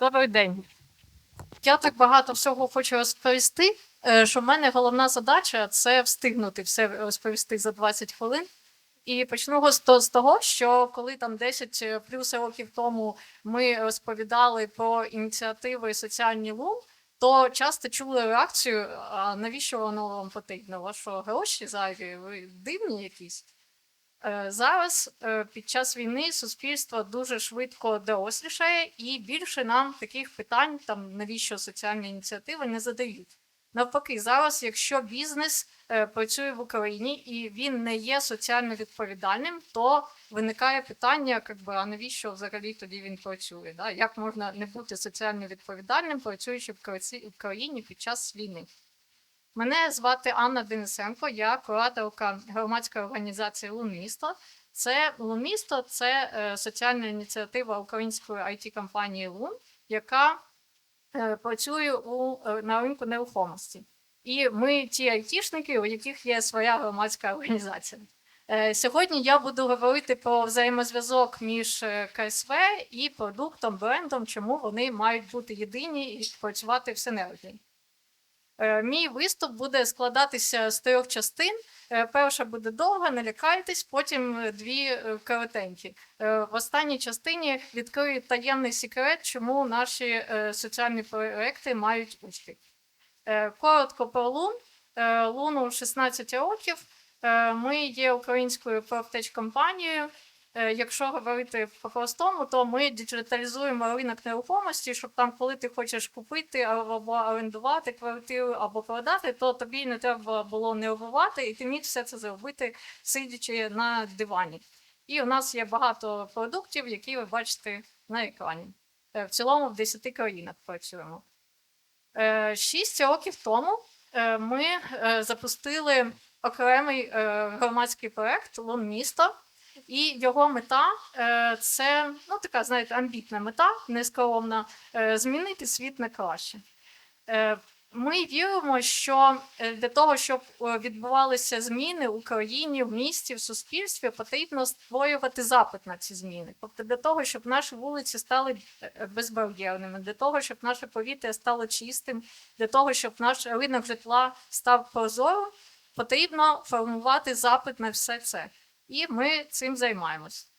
Добрий день. Я так багато всього хочу розповісти, е, що в мене головна задача це встигнути все розповісти за 20 хвилин. І почну з того, що коли там 10 плюс років тому ми розповідали про ініціативи соціальні лун, то часто чули реакцію: а навіщо воно вам потрібно? Що, гроші зайві? Ви дивні якісь? Е, Зараз е, під час війни суспільство дуже швидко дорослішає, і більше нам таких питань, там навіщо соціальні ініціативи, не задають. Навпаки, зараз, якщо бізнес е, працює в Україні і він не є соціально відповідальним, то виникає питання, як би, а навіщо взагалі тоді він працює? Да? Як можна не бути соціально відповідальним, працюючи в країні під час війни? Мене звати Анна Денисенко, я кураторка громадської організації Лунмісто. Це Лунмісто це е, соціальна ініціатива української it компанії Лун, яка е, працює у, е, на ринку нерухомості. І ми ті айтішники, у яких є своя громадська організація. Сьогодні я буду говорити про взаємозв'язок між КСВ і продуктом, брендом, чому вони мають бути єдині і працювати в синергії. Е, Мій виступ буде складатися з трьох частин. Е, Перша буде довга, не лякайтесь, потім е, дві коротенькі. В останній частині відкрию таємний секрет, чому наші соціальні проекти мають успіх. Коротко про Лун. Луну 16 років. Ми є українською профтеч-компанією. Е, Якщо говорити по-простому, то ми діджиталізуємо ринок нерухомості, щоб там, коли ти хочеш купити або орендувати квартиру або продати, то тобі не треба було нервувати, і ти міг все це зробити, сидячи на дивані. І у нас є багато продуктів, які ви бачите на екрані. Е, В цілому в 10 країнах працюємо. Е, Шість років тому е, ми е, запустили окремий е, громадський проект Лун місто. І його мета е, це ну, така, знаєте, амбітна мета, нескромна, е, змінити світ на краще. Е, Ми віримо, що для того, щоб відбувалися зміни в Україні, в місті, в суспільстві, потрібно створювати запит на ці зміни. Тобто для того, щоб наші вулиці стали безбар'єрними, для того, щоб наше повітря стало чистим, для того, щоб наш ринок житла став прозорим, потрібно формувати запит на все це. І ми цим займаємось.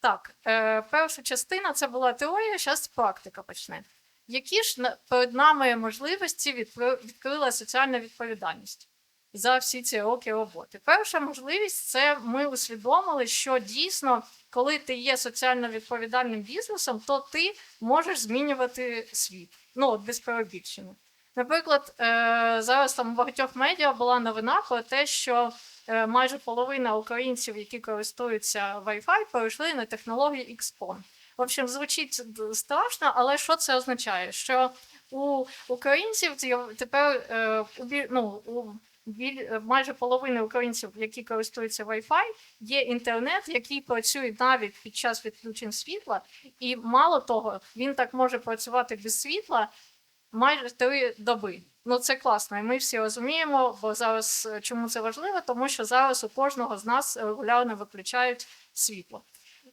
Так, е, перша частина це була теорія, зараз практика почне. Які ж перед нами можливості відкрила соціальна відповідальність за всі ці роки роботи? Перша можливість це ми усвідомили, що дійсно, коли ти є соціально відповідальним бізнесом, то ти можеш змінювати світ. Ну, от без перебільшення. Наприклад, е, зараз там у багатьох медіа була новина про те, що майже половина українців, які користуються Wi-Fi, перейшли на технологію XPON. В общем, звучить страшно, але що це означає? Що у українців тепер е, ну, у е, майже половини українців, які користуються Wi-Fi, є інтернет, який працює навіть під час відключень світла, і мало того, він так може працювати без світла майже три доби. Ну це класно, і ми всі розуміємо, бо зараз е, чому це важливо, тому що зараз у кожного з нас регулярно виключають світло.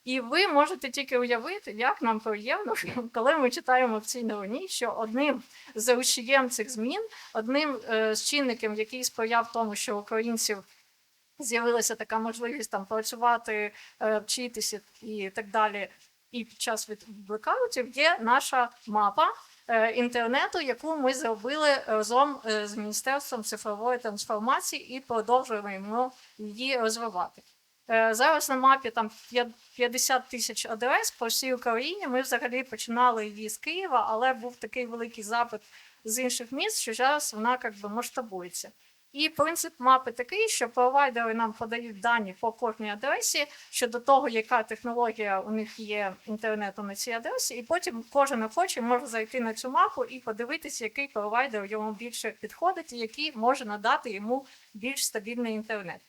І ви можете тільки уявити, як нам приємно, коли ми читаємо в цій новині, що одним з рушієм цих змін, одним е, з чинників, який сприяв тому, що українців з'явилася така можливість там працювати, е, вчитися і так далі. І під час від блекаутів є наша мапа е, інтернету, яку ми зробили разом е, з Міністерством цифрової трансформації і продовжуємо її розвивати. Е, Зараз на мапі там п'я- 50 тисяч адрес по всій Україні. Ми взагалі починали її з Києва, але був такий великий запит з інших міст, що зараз вона би масштабується. І принцип мапи такий, що провайдери нам подають дані по кожній адресі щодо того, яка технологія у них є інтернету на цій адресі, і потім кожен охочий може зайти на цю мапу і подивитися, який провайдер йому більше підходить, і який може надати йому більш стабільний інтернет.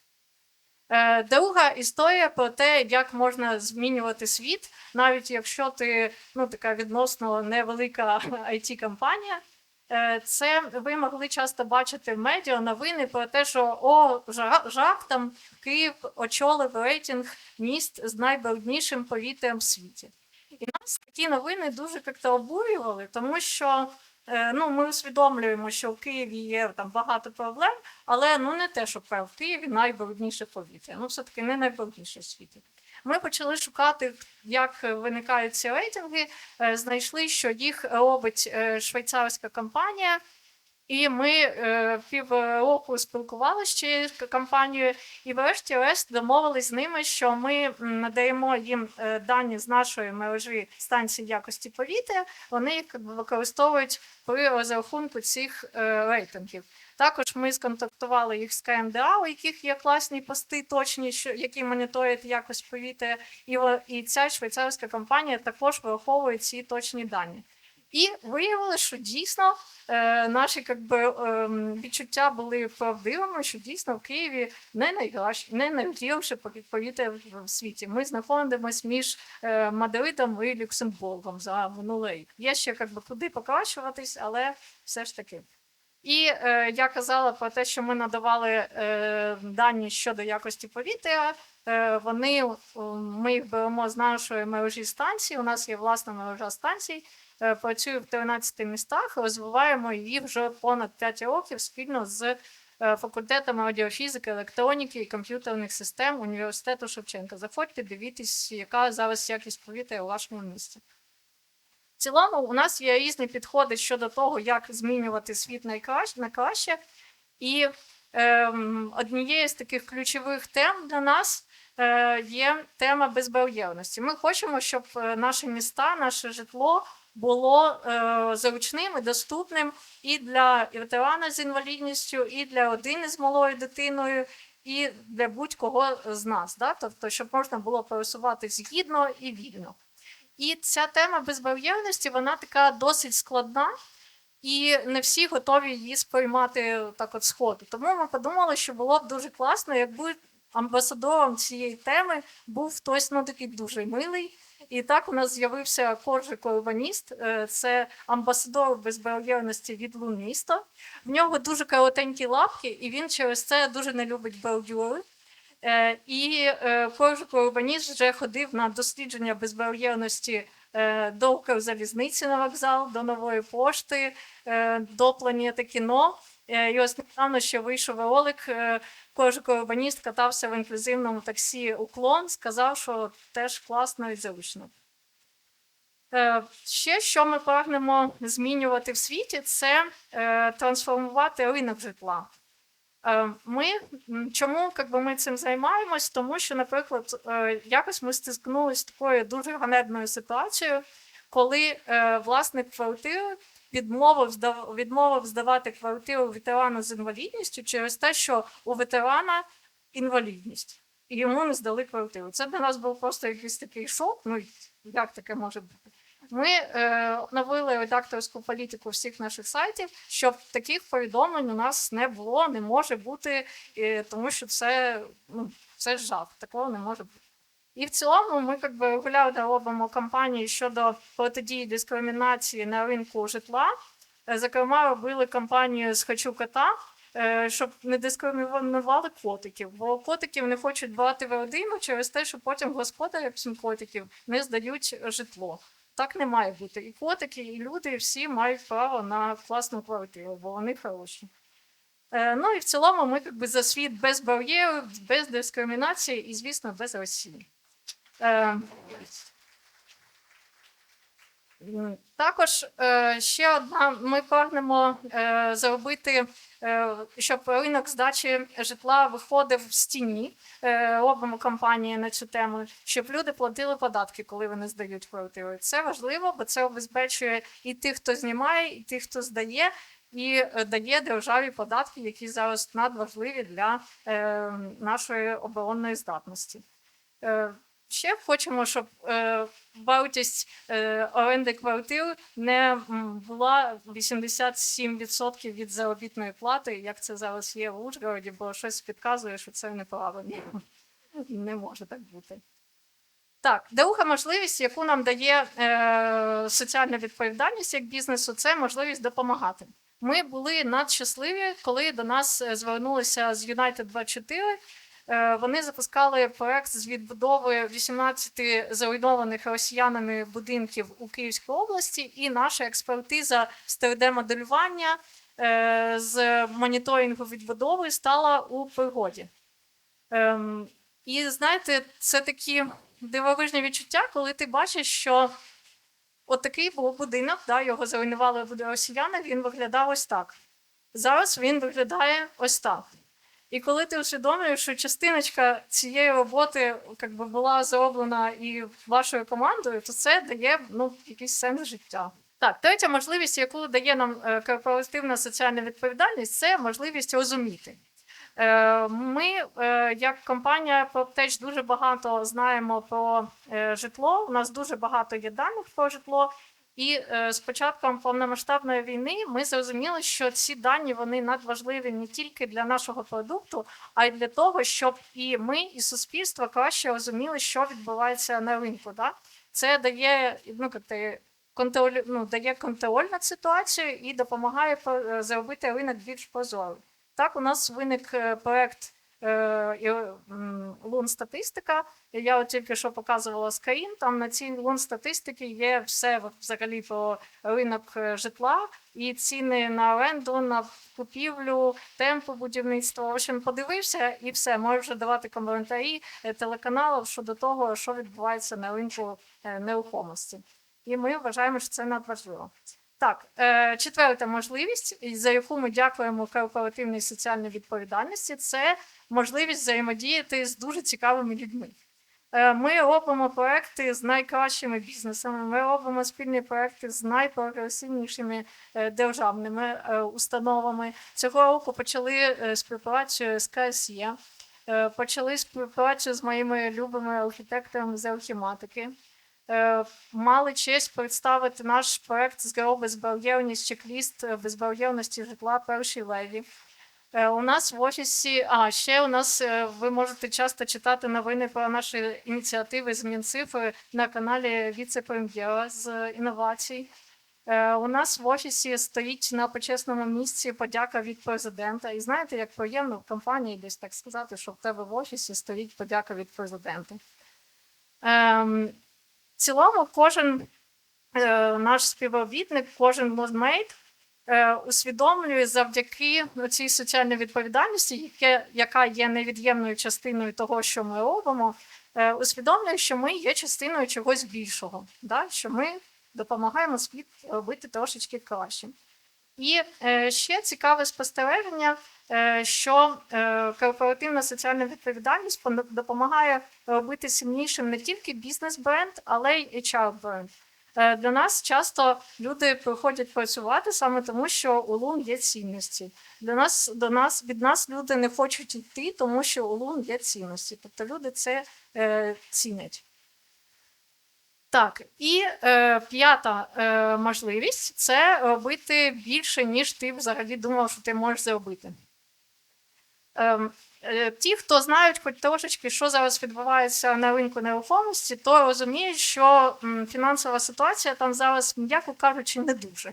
Е, Друга історія про те, як можна змінювати світ, навіть якщо ти ну, така відносно невелика it компанія Це ви могли часто бачити в медіа новини про те, що о, жах, там Київ очолив рейтинг міст з найбруднішим повітрям в світі. І нас такі новини дуже як-то обурювали, тому що е, ну, ми усвідомлюємо, що в Києві є там багато проблем, але ну не те, що в Києві найбрудніше повітря. Ну, все-таки не найбрудніше в світі. Ми почали шукати, як виникають ці рейтинги, е, знайшли, що їх робить е, швейцарська компанія. І ми е, півроку спілкувалися з цією компанією, і врешті-решт домовились з ними, що ми надаємо їм е, дані з нашої мережі станції якості повітря. Вони їх використовують при розрахунку цих е, рейтингів. Також ми сконтактували їх з КМДА, у яких є класні пости, точні, що які моніторять якість повітря, і, ця швейцарська компанія також враховує ці точні дані. І виявилося, що дійсно е, наші как би, ем, відчуття були правдивими, що дійсно в Києві не найкраще, не найгірше повітря в- світі. Ми знаходимося між е, Мадридом і Люксембургом за минулий. Є ще как би, куди покращуватись, але все ж таки. І е, я казала про те, що ми надавали е, дані щодо якості повітря. Е, вони, ми їх беремо з нашої мережі станцій. У нас є власна мережа станцій. Е, працюю в 13 містах, розвиваємо її вже понад 5 років спільно з е, факультетом радіофізики, електроніки і комп'ютерних систем університету Шевченка. Заходьте, дивіться, яка зараз якість повітря у вашому місті. Цілому, у нас є різні підходи щодо того, як змінювати світ на краще. І ем, однією з таких ключових тем для нас е, є тема безбар'єрності. Ми хочемо, щоб е, наші міста, наше житло було е, зручним і доступним і для ветерана з інвалідністю, і для родини з малою дитиною, і для будь-кого з нас. Да? Тобто, щоб можна було пересуватись гідно і вільно. І ця тема безбар'єрності, вона така досить складна, і не всі готові її сприймати так от сходу. Тому ми подумали, що було б дуже класно, якби амбасадором цієї теми був хтось ну, такий дуже милий. І так у нас з'явився коржик урбаніст, е, це амбасадор безбар'єрності від Лунміста. В нього дуже коротенькі лапки, і він через це дуже не любить бордюри. Е, І е, коржик вже ходив на дослідження безбар'єрності е, до Укрзалізниці на вокзал, до нової пошти, до планети кіно. І ось недавно ще вийшов ролик. Коржик урбаніст катався в інклюзивному таксі уклон, сказав, що теж класно і зручно. Ще що ми прагнемо змінювати в світі, це трансформувати ринок житла. Е, Ми чому як би, ми цим займаємось? Тому що, наприклад, е, якось ми стикнулися з такою дуже ганебною ситуацією, коли е, власник квартири відмовив, відмовив здавати квартиру ветерану з інвалідністю через те, що у ветерана інвалідність. І йому не здали квартиру. Це для нас був просто якийсь такий шок. Ну як таке може бути? Ми е, оновили редакторську політику всіх наших сайтів, щоб таких повідомлень у нас не було, не може бути, е, тому що це, ну, це жах, такого не може бути. І в цілому ми как би, регулярно робимо кампанії щодо протидії дискримінації на ринку житла. Е, Зокрема, робили кампанію з Хочу кота, е, щоб не дискримінували котиків, бо котиків не хочуть брати в родину через те, що потім господарям цим котиків не здають житло. Так не має бути. І котики, і люди всі мають право на власну квартиру, бо вони хороші. Е, Ну і в цілому ми якби, за світ без бар'єрів, без дискримінації і, звісно, без Росії. Е, Також е, ще одна, ми прагнемо зробити, щоб ринок здачі житла виходив в стіні. Е, робимо кампанії на цю тему, щоб люди платили податки, коли вони здають квартиру. Це важливо, бо це обезпечує і тих, хто знімає, і тих, хто здає, і е, дає державі податки, які зараз надважливі для е, нашої оборонної здатності. Е, Ще хочемо, щоб е, вартість е, оренди квартир не була 87% від заробітної плати, як це зараз є в Ужгороді, бо щось підказує, що це неправильно. Не може так бути. Так, друга можливість, яку нам дає е, соціальна відповідальність як бізнесу, це можливість допомагати. Ми були надщасливі, коли до нас е, звернулися з United 24 Е, Вони запускали проект з відбудови 18 зруйнованих росіянами будинків у Київській області, і наша експертиза з 3D-моделювання е, з моніторингу відбудови стала у пригоді. Ем, І знаєте, це такі дивовижні відчуття, коли ти бачиш, що от такий був будинок, да, його зруйнували росіяни, він виглядав ось так. Зараз він виглядає ось так. І коли ти усвідомлюєш, що частиночка цієї роботи би, була зроблена і вашою командою, то це дає ну, якийсь сенс життя. Так, третя можливість, яку дає нам е, корпоративна соціальна відповідальність, це можливість розуміти. Е, Ми, е, як компанія PropTech, дуже багато знаємо про житло. У нас дуже багато є даних про житло. І е, з початком повномасштабної війни ми зрозуміли, що ці дані вони надважливі не тільки для нашого продукту, а й для того, щоб і ми, і суспільство краще розуміли, що відбувається на ринку. Да? Це дає ну, контроль, ну, дає контроль над ситуацією і допомагає е, зробити ринок більш прозорим. Так, у нас виник е, проект Лун статистика. Я от тільки що показувала скрін. Там на цій лун статистики є все взагалі про ринок е, житла і ціни на оренду, на купівлю, темпи будівництва. В общем, подивився і все. Можеш вже давати коментарі е, телеканалів щодо того, що відбувається на ринку е, нерухомості. І ми вважаємо, що це надважливо. Так, е, четверта можливість, за яку ми дякуємо корпоративній соціальній відповідальності, це можливість взаємодіяти з дуже цікавими людьми. Е, Ми робимо проекти з найкращими бізнесами. Ми робимо спільні проекти з найпрогресивнішими е, державними е, установами. Цього року почали співпрацю з КСЄ, почали співпрацю з моїми любими архітекторами з архіматики. Мали честь представити наш проект з безбар'єрність чек-ліст безбар'єрності житла першій леві. Е, У нас в офісі, а ще у нас е, ви можете часто читати новини про наші ініціативи з Мінцифри на каналі віце-прем'єра з інновацій. Е, У нас в офісі стоїть на почесному місці подяка від президента. І знаєте, як приємно в компанії десь так сказати, що в тебе в офісі стоїть подяка від президента. Ем, в цілому, кожен наш співробітник, кожен лодмейт е, усвідомлює завдяки цій соціальній відповідальності, яка є невід'ємною частиною того, що ми робимо, е, усвідомлює, що ми є частиною чогось більшого, да? що ми допомагаємо світ робити трошечки краще. І е, ще цікаве спостереження, е, що е, корпоративна соціальна відповідальність допомагає робити сильнішим не тільки бізнес-бренд, але й HR-бренд. Е, Для нас часто люди приходять працювати саме тому, що у Лун є цінності. Для нас до нас від нас люди не хочуть йти, тому що у Лун є цінності. Тобто люди це е, цінять. Так, і е, п'ята е, можливість це робити більше, ніж ти взагалі думав, що ти можеш зробити. Е, ті, хто знають хоч трошечки, що зараз відбувається на ринку нерухомості, то розуміють, що фінансова ситуація там зараз, м'яко кажучи, не дуже.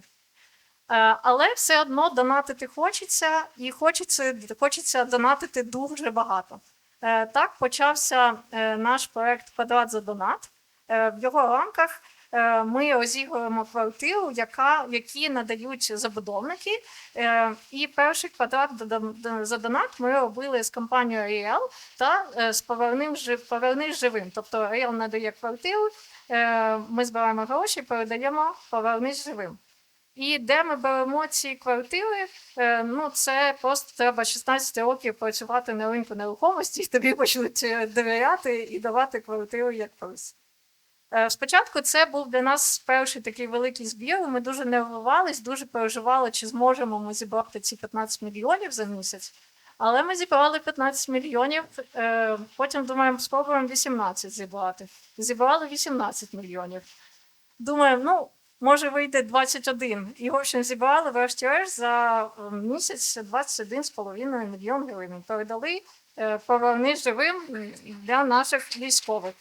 Е, але все одно донатити хочеться, і хочеться, хочеться донатити дуже багато. Е, так почався е, наш проект Квадрат за донат. Е, В його рамках е, ми розігруємо квартиру, яка, які надають забудовники. Е, І перший квадрат за донат ми робили з компанією Real та е, з поверним повернись живим. Тобто Real надає квартиру, е, ми збираємо гроші, передаємо повернись живим. І де ми беремо ці квартири, е, ну це просто треба 16 років працювати на ринку нерухомості, і тобі почнуть е, довіряти і давати квартиру як приз. Е, Спочатку це був для нас перший такий великий збір. Ми дуже нервувались, дуже переживали, чи зможемо ми зібрати ці 15 мільйонів за місяць. Але ми зібрали 15 мільйонів. е, Потім думаємо, спробуємо 18 зібрати. Зібрали 18 мільйонів. Думаємо, ну, може вийде 21. І, в общем, зібрали врешті-решт за е, місяць 21,5 мільйон гривень. Передали поверни живим для наших військових.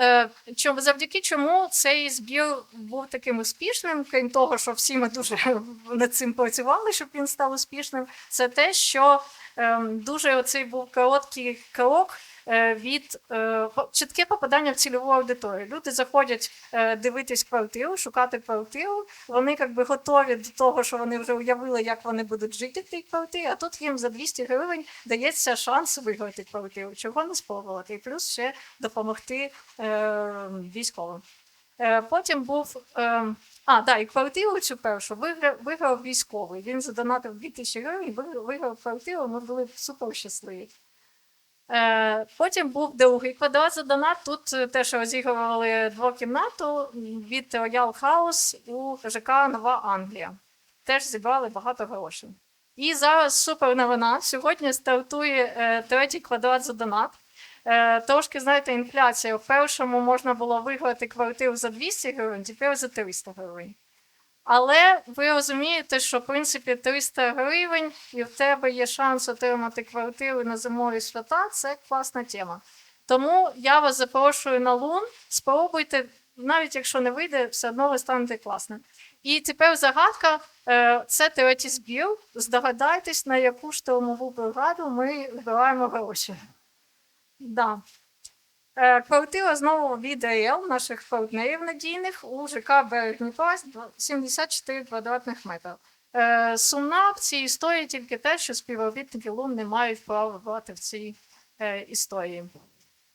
Е, чому, завдяки чому цей збір був таким успішним, крім того, що всі ми дуже над цим працювали, щоб він став успішним, це те, що ем, дуже оцей був короткий крок від е, чітке попадання в цільову аудиторію. Люди заходять е, дивитись квартиру, шукати квартиру. Вони якби готові до того, що вони вже уявили, як вони будуть жити в тій квартирі, а тут їм за 200 гривень дається шанс виграти квартиру, чого не спробувати, і плюс ще допомогти е, військовим. Е, потім був. Е, а, да, і квартиру цю першу виграв, виграв військовий. Він задонатив 2000 гривень, виграв квартиру, ми були супер щасливі. Е, потім був другий квадрат за донат. Тут е, теж розігрували двокімнату від Royal House у ЖК Нова Англія. Теж зібрали багато грошей. І зараз супер новина. Сьогодні стартує е, третій квадрат за донат. Трошки, знаєте, інфляція. В першому можна було виграти квартиру за 200 гривень, тепер за 300 гривень. Але ви розумієте, що в принципі 300 гривень і в тебе є шанс отримати квартиру на зимові свята це класна тема. Тому я вас запрошую на лун, спробуйте, навіть якщо не вийде, все одно ви станете класним. І тепер загадка е, це третій збір. Здогадайтесь, на яку штурмову бригаду ми збираємо гроші. Да. Квартира знову від АЕЛ, наших партнерів надійних у ЖК Берег Дніпра 74 квадратних метрів. Е, Сумна в цій історії тільки те, що співробітники ЛУН не мають права брати в цій е, історії.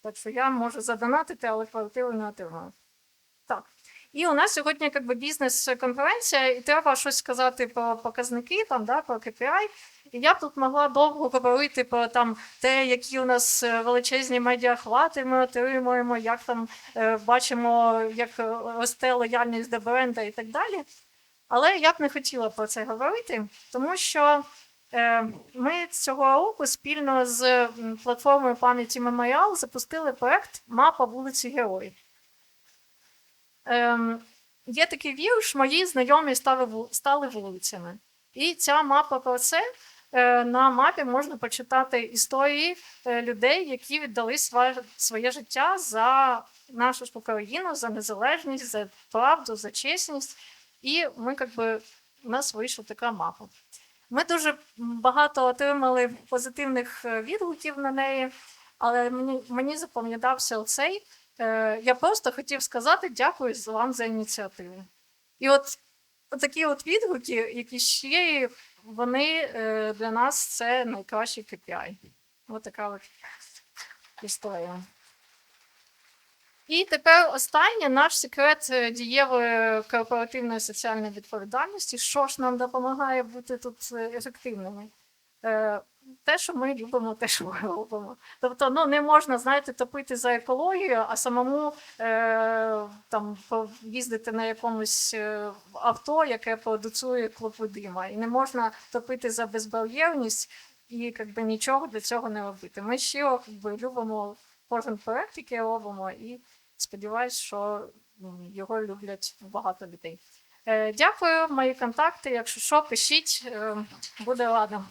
Так що я можу задонатити, але квартиру не отримаю. Так. І у нас сьогодні якби, бізнес-конференція, і треба щось сказати про показники, там, да, про KPI. І я б тут могла довго говорити про там, те, які у нас е, величезні медіахвати ми отримуємо, як там е, бачимо, як е, росте лояльність до бренда і так далі. Але я б не хотіла про це говорити, тому що ми цього року спільно з платформою пам'яті Меморіал запустили проект Мапа вулиці Героїв. Ем, є такий вірш, мої знайомі стали вулицями. І ця мапа про це. Е, На мапі можна почитати історії е, людей, які віддали своє, життя за нашу ж Україну, за незалежність, за правду, за чесність. І ми, якби, у нас вийшла така мапа. Ми дуже багато отримали позитивних е, відгуків на неї, але мені, мені запам'ятався оцей. Е, Я просто хотів сказати дякую вам за ініціативу. І от такі от відгуки, які ще вони е, для нас це найкращий KPI. Ось така от історія. І тепер останнє наш секрет е, дієвої корпоративної соціальної відповідальності. Що ж нам допомагає бути тут е, ефективними? Те, що ми любимо, те, що ми робимо. Тобто, ну не можна, знаєте, топити за екологію, а самому е, там їздити на якомусь е, авто, яке продуцює клопи дима. І не можна топити за безбар'єрність і якби, нічого для цього не робити. Ми щиро якби, любимо кожен проект, який робимо, і сподіваюся, що його люблять багато людей. Е, Дякую, мої контакти. Якщо що, пишіть, е, буде ладно.